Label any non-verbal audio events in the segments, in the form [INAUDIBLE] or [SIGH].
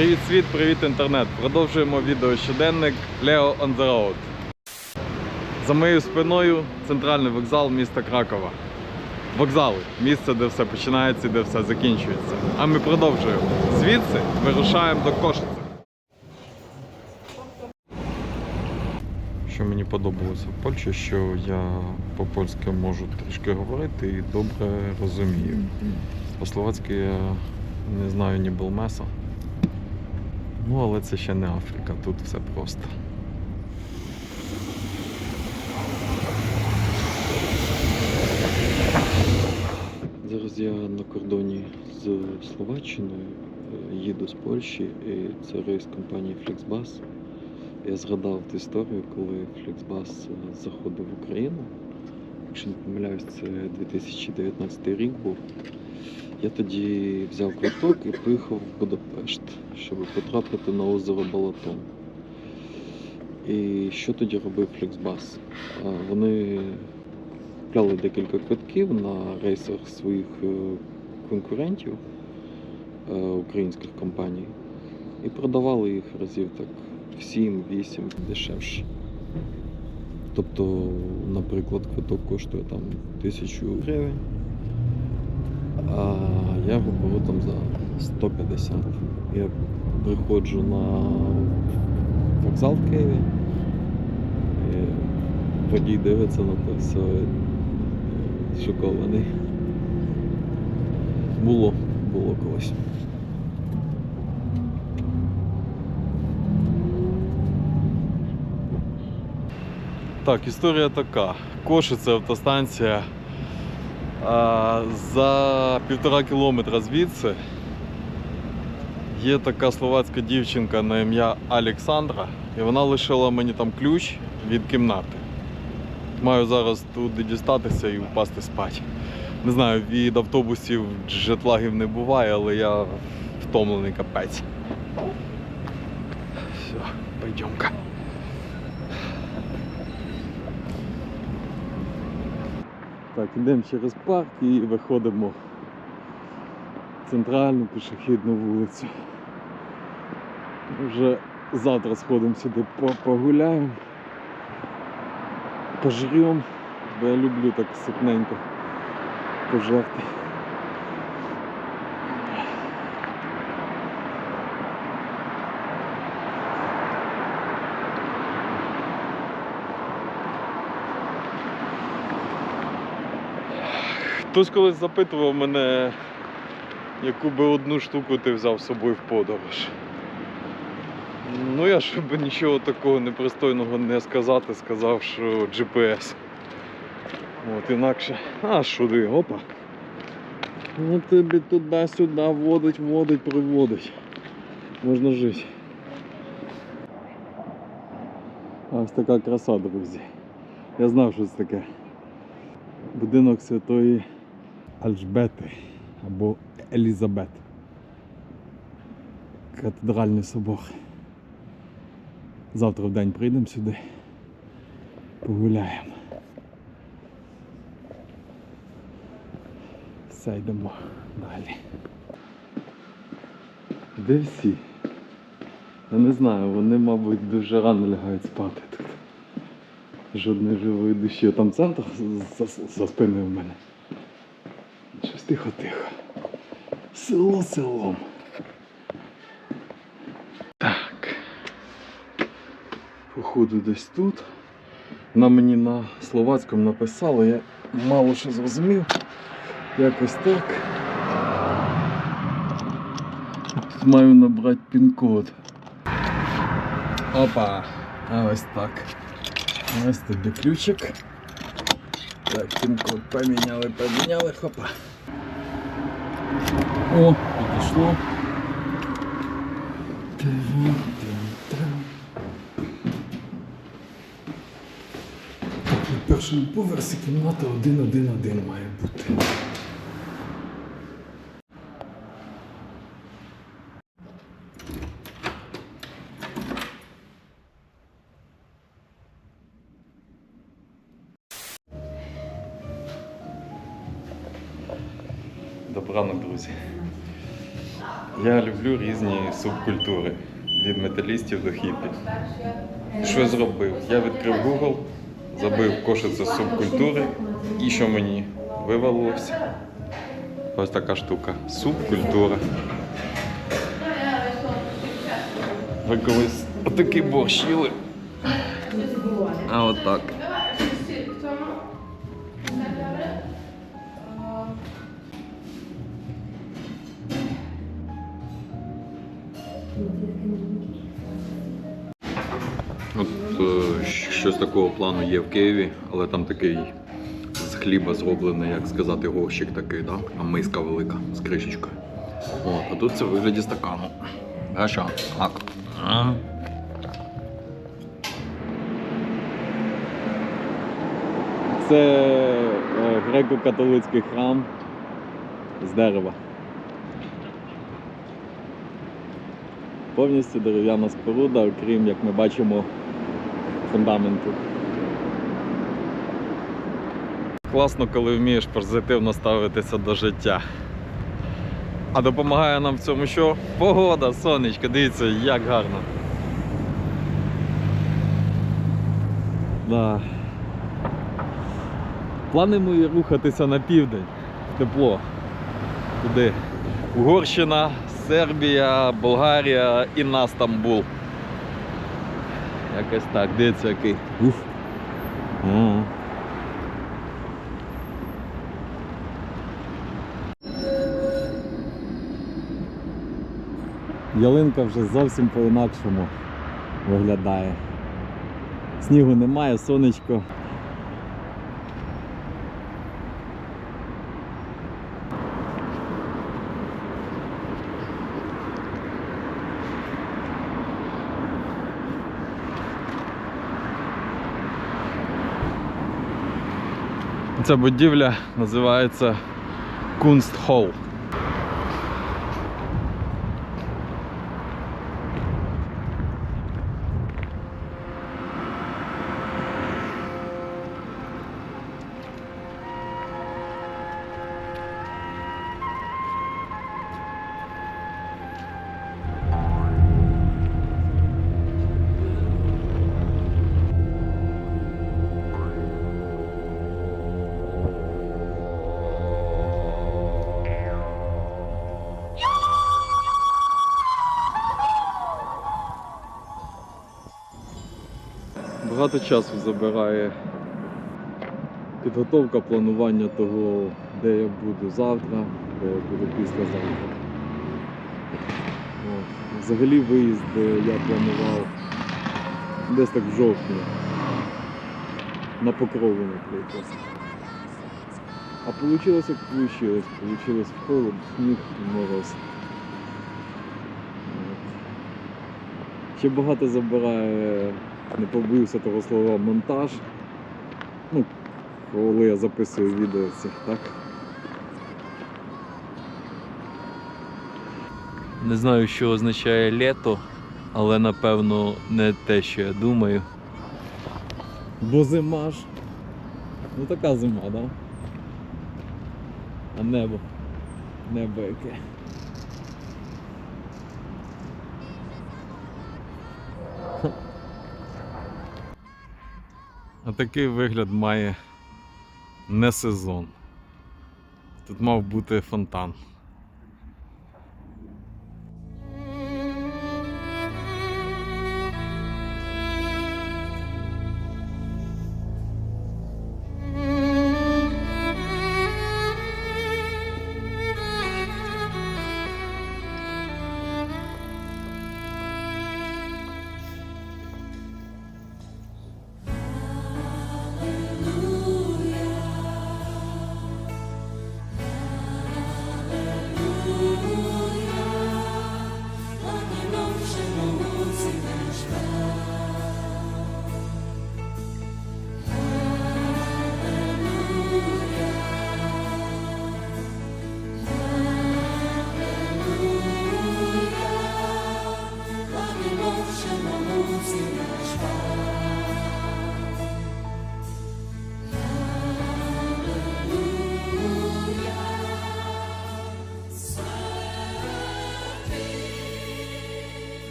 Привіт світ, привіт інтернет. Продовжуємо відео щоденник Leo on the road. За моєю спиною центральний вокзал міста Кракова. Вокзал місце, де все починається і де все закінчується. А ми продовжуємо. Звідси вирушаємо до Кошиці. Що мені подобалося в Польщі, що я по-польськи можу трішки говорити і добре розумію. По-словацьки я не знаю ні Белмеса. Ну, але це ще не Африка, тут все просто. Зараз я на кордоні з Словаччиною, е, їду з Польщі, і це рейс компанії Flixbus. Я згадав ту історію, коли Flixbus е, заходив в Україну. Якщо не помиляюсь, це 2019 рік був. Я тоді взяв квиток і поїхав в Будапешт, щоб потрапити на озеро Балатон. І що тоді робив? А, Вони купляли декілька квитків на рейсах своїх е, конкурентів е, українських компаній і продавали їх разів так в 7-8 дешевше. Тобто, наприклад, квиток коштує там тисячу гривень, а я беру там за 150. Я приходжу на вокзал в Києві. і Водій дивиться на те все шокований. Було, було колись. Так, історія така. Кошиця автостанція. За півтора кілометра звідси є така словацька дівчинка на ім'я Олександра, і вона лишила мені там ключ від кімнати. Маю зараз туди дістатися і впасти спати. Не знаю, від автобусів джетлагів не буває, але я втомлений капець. Все, пойдемка. Так, йдемо через парк і виходимо в центральну пішохідну вулицю. Вже завтра сходимо сюди погуляємо, пожремо, бо я люблю так ситненько пожерти. Хтось колись запитував мене, яку би одну штуку ти взяв з собою в подорож. Ну, я щоб нічого такого непристойного не сказати, сказав, що GPS. От інакше. А сюди, опа. Ну тобі туди-сюди водить, водить, приводить. Можна жити. Ось така краса, друзі. Я знав, що це таке. Будинок святої Альжбети або Елізабет. Катедральний собор. Завтра в день прийдемо сюди. Погуляємо. Все, йдемо далі. Де всі? Я не знаю, вони, мабуть, дуже рано лягають спати тут. Жодної живої душі. Там центр за, за, за спиною в мене. Тихо-тихо. Село селом. Так. Походу десь тут. Вона мені на словацькому написала, я мало що зрозумів. Якось так. Тут маю набрати пін-код. Опа! А ось так. Ось тобі ключик. Так, пін-код поміняли, поміняли, хопа. О, підійшло. На першому поверсі кімната 1-1-1 має бути. Добранок, друзі. Я люблю різні субкультури від металістів до хіпі. Що я зробив? Я відкрив Google, забив кошиця субкультури, і що мені вивалилося? Ось така штука. Субкультура. Ви колись отакий борщ їли. А от так. От щось такого плану є в Києві, але там такий з хліба зроблений, як сказати, горщик такий, да? а миска велика з кришечкою. От, а тут це в вигляді стакану. А що? Так. Це е, греко-католицький храм з дерева. Повністю дерев'яна споруда, окрім, як ми бачимо, фундаменту. Класно, коли вмієш позитивно ставитися до життя. А допомагає нам в цьому що? Погода, сонечко, дивіться, як гарно. Да. Плани мої рухатися на південь. Тепло. Туди. Угорщина, Сербія, Болгарія і на Стамбул. Якось так, дивіться який. Уф. Ялинка вже зовсім по-інакшому виглядає. Снігу немає, сонечко. Ця будівля називається Kunsthalle. Багато часу забирає підготовка планування того, де я буду завтра, де я буду післязавтра. Взагалі виїзд я планував десь так в жовтні. На покрову, наприклад. А вийшло як вийшло. Вийшло в холод, сніг мороз. Ще багато забирає, не побоюся того слова, монтаж. Ну, коли я записую відео цих, так? Не знаю, що означає літо, але напевно не те, що я думаю. Бо зима ж. Ну така зима, да? А небо. Небо яке. А такий вигляд має не сезон. Тут мав бути фонтан.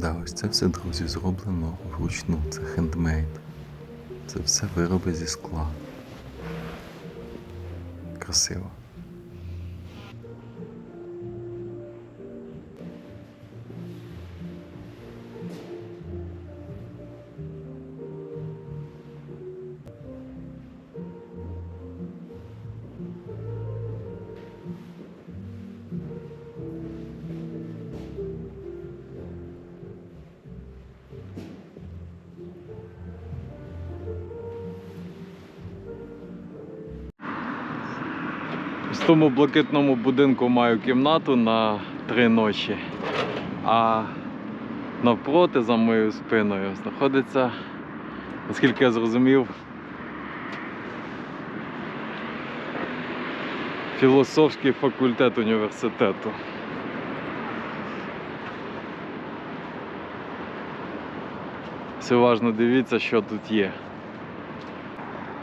Да, ось це все, друзі, зроблено вручну. Це хендмейд. Це все вироби зі скла. Красиво. Тому блакитному будинку маю кімнату на три ночі. А навпроти за моєю спиною знаходиться, наскільки я зрозумів, філософський факультет університету. Все уважно дивіться, що тут є.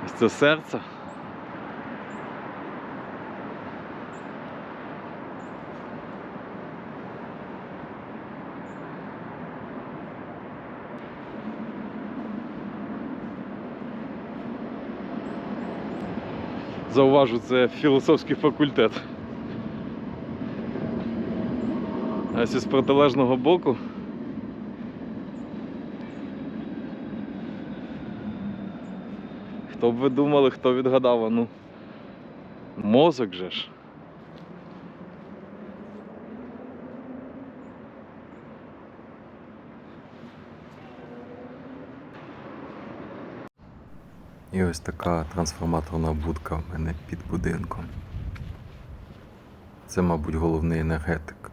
Ось це серце. Зауважу, це філософський факультет. А ось із протилежного боку. Хто б ви думали, хто відгадав, а ну. Мозок же ж. І ось така трансформаторна будка в мене під будинком. Це, мабуть, головний енергетик.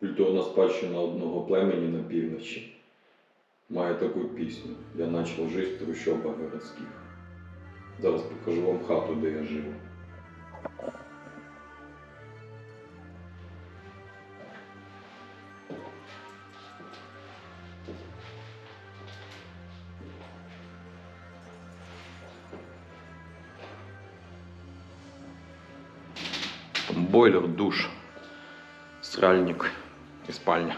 Культурна спадщина одного племені на півночі має таку пісню. Я почав жити в трущобах городських. Зараз покажу вам хату, де я живу. Бойлер, душ, сральник і спальня.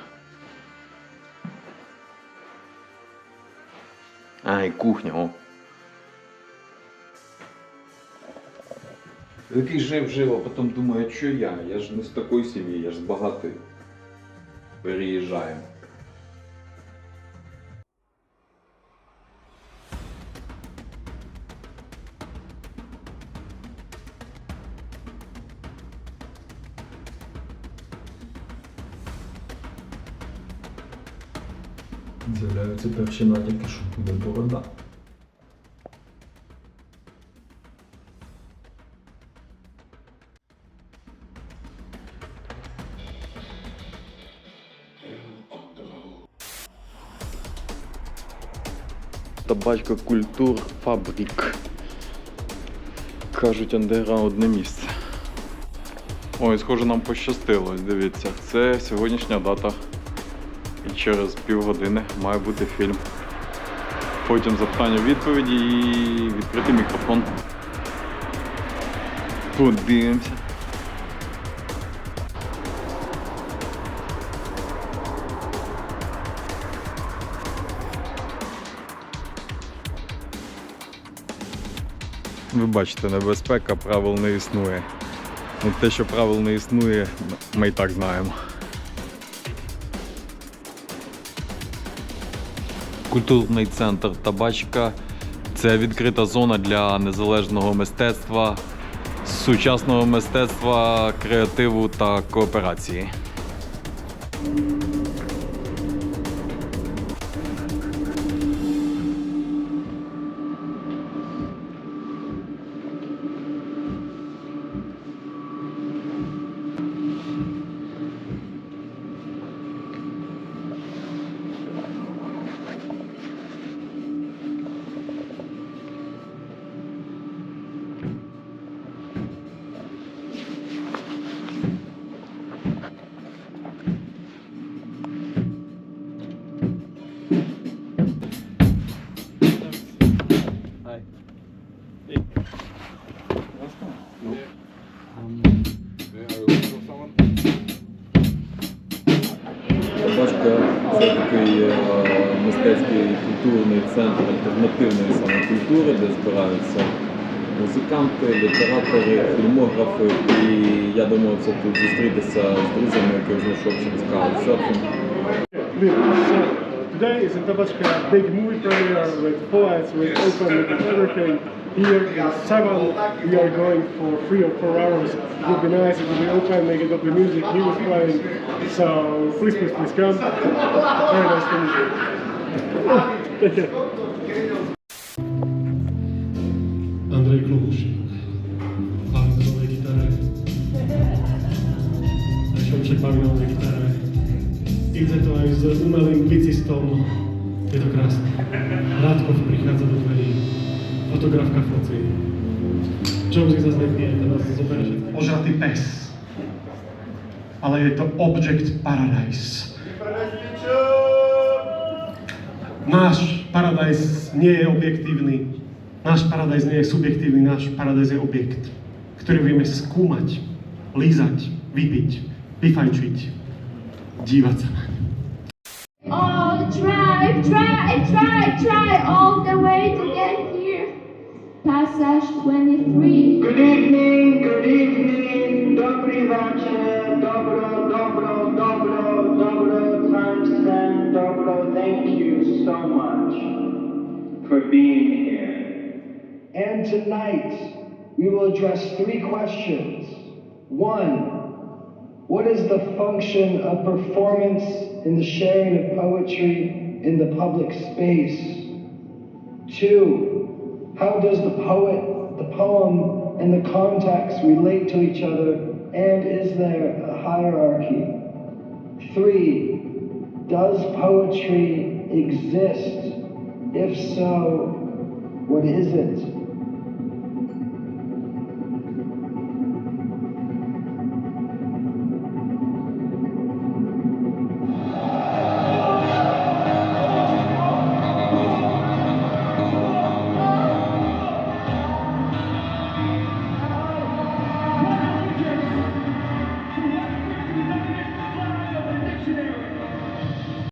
А, і кухня, о. Такий жив жив, а потім думаю, а що я? Я ж не з такої сім'ї, я ж з багатої. Переїжджаємо. З'являються перші натяки, що буде борода. Табачка культур фабрик. Кажуть, андеграундне місце. Ой, схоже, нам пощастило, дивіться. Це сьогоднішня дата. Через півгодини має бути фільм. Потім запитання відповіді і відкритий мікрофон. Подивимося. Ви бачите, небезпека, правил не існує. Ну, те, що правил не існує, ми і так знаємо. Культурний центр Табачка це відкрита зона для незалежного мистецтва, сучасного мистецтва, креативу та кооперації. фільмографи. І я думаю, це тут зустрітися з друзями, яких знайшов через каучсерфінг. So today is in Tabashka a big movie premiere with poets, with open, with everything. Here in Savan, we are going for three or four hours. It would be nice, it would be open, make it up with music, he was playing. So please, please, please come. Very nice to meet you. Take care. [LAUGHS] bicistą. Je to krásne. Radkov prichádza do dverí. Fotografka foci. Jonesy zase nie, teraz zoberie všetko. Ožratý pes. Ale je to Object Paradise. Náš paradajz nie je objektívny. Náš paradajz nie je subjektívny, náš paradajz je objekt, ktorý vieme skúmať, lízať, vypiť, vyfajčiť, dívať sa na ňu. Oh, drive, drive, drive, drive all the way to get here. Passage 23. Good evening, good evening, dobry večer, dobro, dobro, dobro, dobro, times ten, dobro, thank you so much for being here. And tonight, we will address three questions. One, what is the function of performance in the sharing of poetry in the public space? Two, how does the poet, the poem, and the context relate to each other, and is there a hierarchy? Three, does poetry exist? If so, what is it?